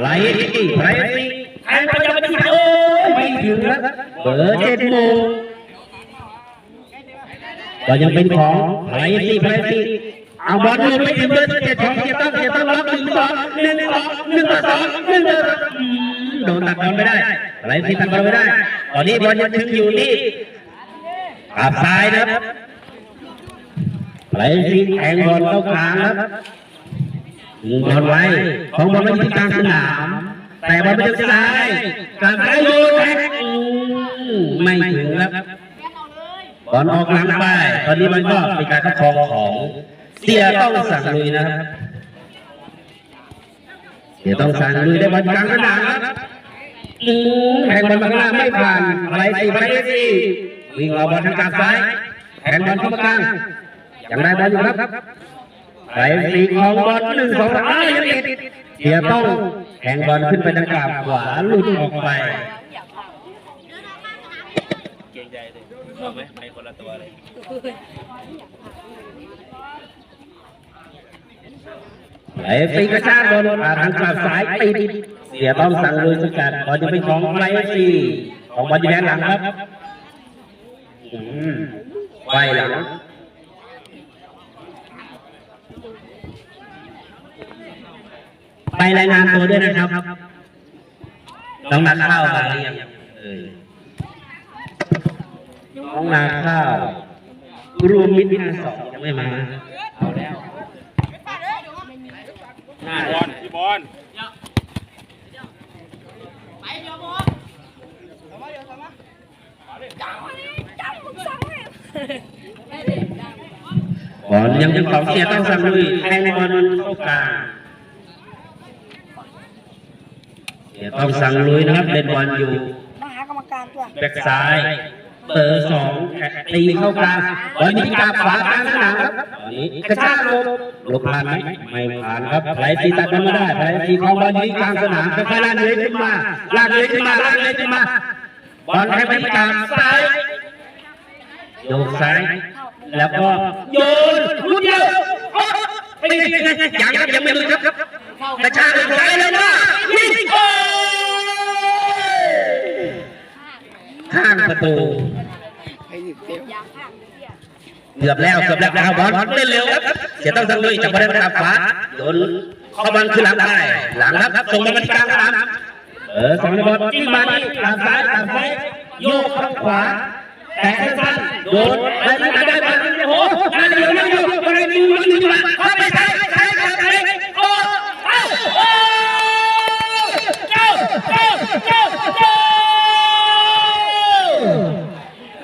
ไหลที่ไหลที่แทงไปยังไม่ถึงโอ้ยไม่ถึงครับเบอร์เจ็ดโมงก็ยังเป็นของไหลที่ไหลที่เอาบอลลงไปถึงเบอร์เจ็ดของเสียตั้งเสียตั้งรับหนึ่งสองหนึ่งสองหนึ่งสองหนึ่งโดนตัดบอลไม่ได้ไหลที่ตัดบอลไม่ได้ ตอนนี้บอลยังถึงอยู่ที่ขาซ้ายนะครับไหลที่แทงบอลเข้ากลางครับ บอลไว้ของบอลไม่ที่กลางสนาม แต่บอลไปทางซ้ายการซ้ายโยนแทงอืมไม่ถึงครับบอลออกหลังไป ตอนนี้มันก็เป็นการครอบครองของเสียต้องสั่งลุยนะครับเสียต้องสั่งลุยได้บอลกลางสนามครับอืมแทงบอลมาข้างหน้าไม่ผ่านอะไรสิไรสิวิ่งเอาบอลทางกลางซ้ายแทงบอลเข้ามากลางยังได้บอลอยู่ครับ ไหลสีของบอลหนึ่งสองสามยังติดเสียต้องแข่งบอลขึ้นไปทางกราบขวาลุดออกไปเกรงใจเลยเอาไหมไปคนละตัวเลยไหลสีกระชากบอลผ่านทางกราบซ้ายติดเสียต้องสั่งลุยสกัดบอลจะเป็นของไหลสีของบอลอยู่แดนหลังครับไวหลัง ไปรายงานตัวด้วยนะครับน้องนาข้าวมาหรือยังเออน้องนาข้าวรวมมิตรที่สองยังไม่มาเอาแล้วหน้าบอลพี่บอลบอลยังยังของเสียต้องสั่งลุยแทงบอลเข้ากลางเสีย ต้องสั่งลุยนะครับเล่นบอลอยู่มาหากรรมการตัวแบ็กซ้ายเบอร์สองตีเข้ากลางบอลมีกาขวากลางสนามครับตอนนี้กระชากลงลงผ่านไหมไม่ผ่านครับไหลตีตัดมันไม่ได้ไหลตีของบอลอยู่ที่กลางสนามค่อยๆลากเลื้อยขึ้นมาลากเลื้อยขึ้นมาลากเลื้อยขึ้นมาบอลให้ไปที่กลางซ้ายโยกซ้าย แล้วก็โยนลูกเดียวโอ้ไม่ไม่ไม่ยังครับยังไม่ลุยครับกระชากลงซ้ายแล้วนะ ยิงโอ้ข้างประตูเกือบแล้วเกือบแล้วเอาบอลเล่นเร็วครับเสียต้องทำลุยจับบอลได้ตามขวาโดนเข้าบอลขึ้นหลังได้หลังครับส่งบอลมาที่กลางสนามเออสองบอลจิ้มมาที่ตามซ้ายตามซ้ายโยกข้างขวาแต่สั้นๆโดนไปที่ไหนได้บอลโอ้โหมาเร็วเร็วเร็วบอลเลยดูบอลดูมาเข้าไปใช้ใช้ใช้ใช้โอ้เอ้าโอ้เจ้าเจ้าเจ้าเจ้า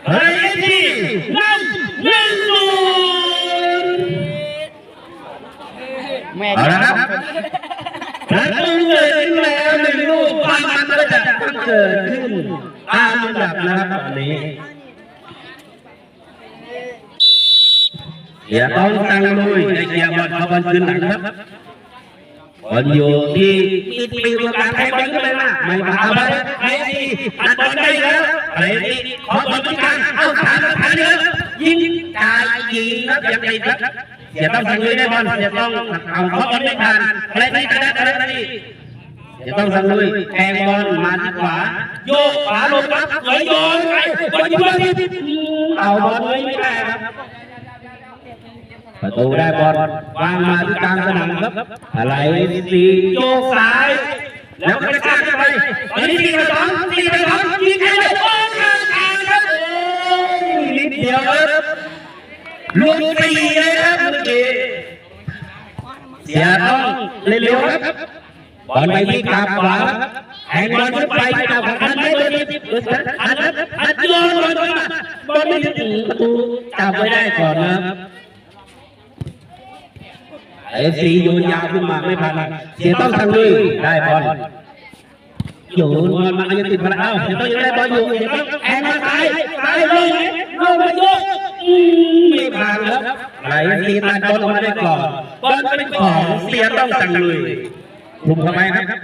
เฮ้ยที่นำหนึ่งศูนย์ แม่เอาละครับประตูเกิดขึ้นแล้วหนึ่งลูกความมันก็จะต้องเกิดขึ้นตามลำดับนะครับตอนนี้เดี๋ยวต้องตั้งลุยในเกียร์บอลเขาบอลขึ้นหลังครับบอลอยู่ที่ปิดปีกกลางแทงบอลขึ้นไปมาไม่ผ่านไปไอ้ที่ตัดบอลได้แล้วไอ้ที่ขอบอลตรงกลางเอาขาขาเดียวยิงจ่ายยิงครับยังติดครับ เสียต้องสังลุยได้บอลเสียต้องเอาเขาบอลไม่ผ่านอะไรนี่อะไรอะไรนี่เสียต้องสังลุยแทงบอลมาที่ขวาโยกขวาลงครับไหลโยนไปบอลยู่บอลเอาบอลไว้ไม่ได้ครับประตูได้บอลวางมาที่กลางสนามครับอะไรสีโยกซ้ายแล้วกระชากไปตอนนี้สี่ต่อสองสี่ต่อสองยิงให้เลยโอ้ยกลางกลางครับนิดเดียวครับลูกสี่เลยครับ กีเสียต้องเร็วๆครับบอลไปที่กางขวาครับแทงบอลขึ้นไปกลางขันไม่โดนที่อันนั้นอันโยนบอลมาบอลไม่ถึงประตูจับไว้ได้ก่อนนะครับเอฟซีโยนยาวขึ้นมาไม่ผ่านเสียต้องทางลุยได้บอลโยนบอลมายังติดพลังเอ้าเสียต้องยังได้บอลอยู่เสียต้องแทงมาซ้ายซ้ายลงลงมาโยกอืม ไม่ผ่านครับไหลตีตันบอลออกมาได้ก่อนบอลเป็นของเสียต้องสั่งลุยคุมเข้าไปครับ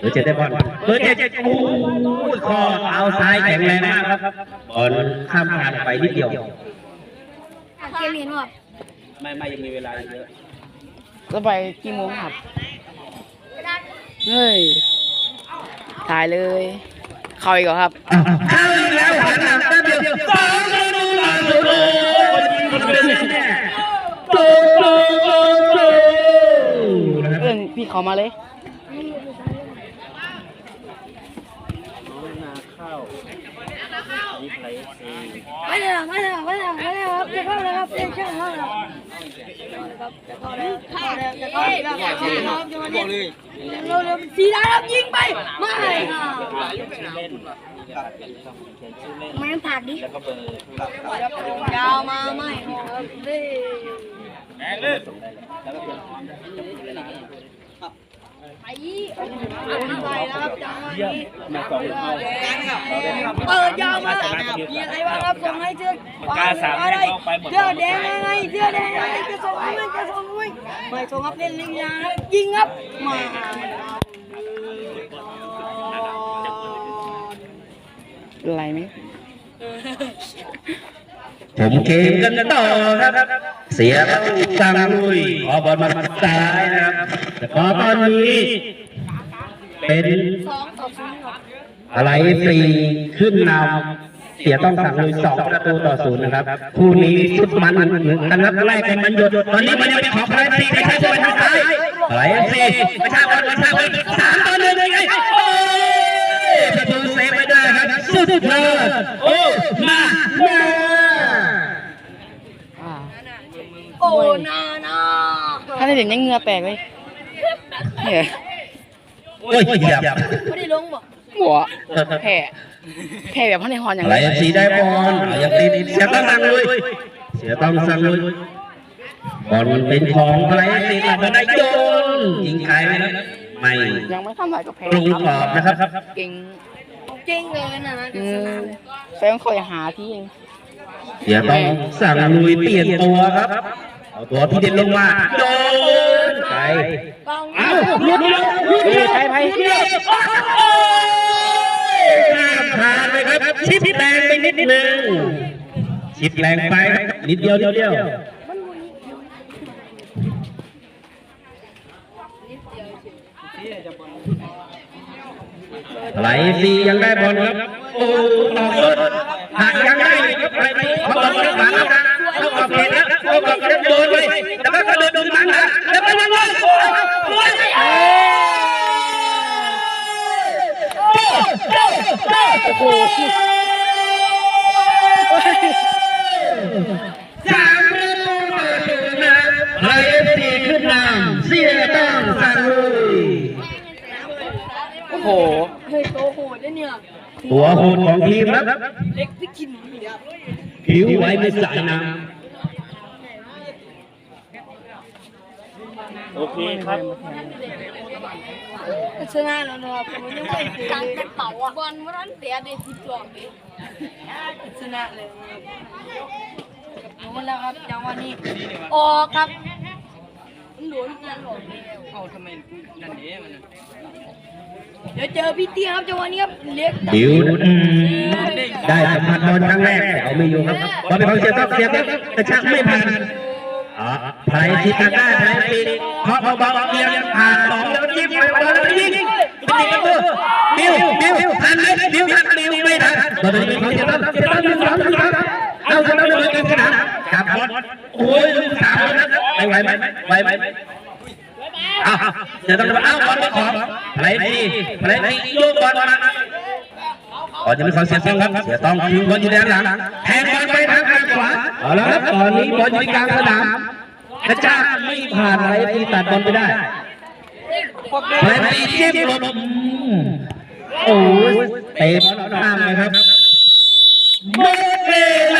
เบอร์เจ็ดได้บอลเบอร์เจ็ดโอ้ยคอเอาซ้ายแข็งแรงมากครับบอลข้ามผ่านไปนิดเดียวเกมเห็นหมดไม่ไม่ยังมีเวลาเยอะจะไปกี่โมงครับเฮ้ยถ่ายเลย เข้าอีกเหรอครับเข้าอีก เอิ้นพี่เขามาเลยนาข้าวนี่ไพรซีไม่ได้หรอกไม่ได้หรอกไม่ได้หรอกไม่ได้หรอกครับจะเข้าเลยครับจะเข้าเลยครับจะเข้าเลยเข้าเลยจะเข้าเลยจะเข้าเลยครับจะมาเนี่ยเร็วเร็วสีดาครับยิงไปไม่ค่ะเล่นเขียนชื่อเล่นไม่ต้องถากดิแล้วก็เบอร์ยาวมาไม่ครับเด้ไป ไปแล้วครับจังหวะนี้มาสองเปิดยาวมามีอะไรบ้างครับส่งให้เสื้ออะไรเสื้อแดงยังไงเสื้อแดงยังไงจะส่งให้จะส่งให้ไม่ส่งครับเล่นลิงยางยิงครับมาอะไรไหม ผมเกมกันต่อครับ เสียประตูสั่งลุยขอบอลมาซ้ายนะครับแต่พอตอนนี้ เป็นองต่อศูนย์ครับอะไรสีขึ้นนำเสียต้องสั่งลุยสองประตูต่อศูนย์นะครับคู่นี้สุดมันเหมือนกันนัดแรกเป็นมันหยดตอนนี้มันยังเป็นของอะไรสี่ไม่ใช่บอลทางซ้ายอะไรสี่ไม่ใช่บอลไม่ใช่บอลสามต่อหนึ่งยังไงโอ้ยประตูเซฟไม่ได้ครับสุดยอดโอ้มามา อ่า โอ้นานา ถ้าได้เห็นยังเหงือแตกเลยเนี่ยโอ้ยเหยียบไม่ได้ลงบอกหัวแผ่แผ่แบบพันในฮอนอย่างอะไรไรสีได้บอลอย่างตีเสียต้องสั่งลุยเสียต้องสั่งลุยบอลมันเป็นของอะไรสีตัดมาได้โยนยิงไกลไหมครับไม่ยังไม่ทำอะไรก็แพ้ปรุงกรอบนะครับเก่งเก่งเลยนะนะอืมแฟนคอยหาที่เองเสียต้องสั่งลุยเปลี่ยนตัวครับ เอาตัวพี่เด่นลงมาโยนไปองเอ้าลุดลุดลุดเฮ้ยไปไปข้ามผ่านไปครับชิปแรงไปนิดนึงชิปแรงไปครับนิดเดียวเดียวเดียวไหลซียังได้บอลครับ โอ้ต่อสุดหากยังได้ครับไห ตัวโหดของทีมครับเล็กพี่กินผิวไว้ไม่สายน้โอเคครับชนะแล้วนะครับผมยังไม่เคยการเป็นเป่าอะบอลวันนั้นเตะได้สิบหลอกเลยชนะเลยหมดแล้วครับจังวันนี้ออกครับหลุนนั่นหลอกเอาทำไมนั่นเองมัน เดี๋ยวเจอพี่เตี้ยครับจังหวะนี้ครับเล็กำผิวอืมได้สัมผัสบอลครั้งแรกแต่เอาไม่อยู่ครับบอลเป็นของเสียต้องเสียครับกระชักไม่ผ่านอ๋อไทยทีตาก้าไทยปีเพราะเบาๆเกียร์ผ่านสองแล้วยิ้มไปบอลแล้วยิงยิงประตูบิวบิวทันไหมบิวทันบิวไม่ทันบอลเป็นของเสียต้องเสียต้องหนึ่งสองหนึ่งสองเอาชนะเลยกันสนามกับบอลโอ้ยลูกสามแล้วนะไหวไหวไหมไหวไหม อ้าวเดี๋ยวต้องเอาบอลมาขอ อะไรดีอะไรดีโยกบอลมาก่อนจะมีความเสียต้องครับ เสียต้องคือบอลอยู่ด้านหลังแทงบอลไปทางข้างขวาเอาละครับตอนนี้บอลอยู่กลางสนามกระจาไม่ผ่านอะไรตีตัดบอลไปได้ไรตีจิ้มลมโอ้ยเตะบอลข้ามเลยครับหมดเวล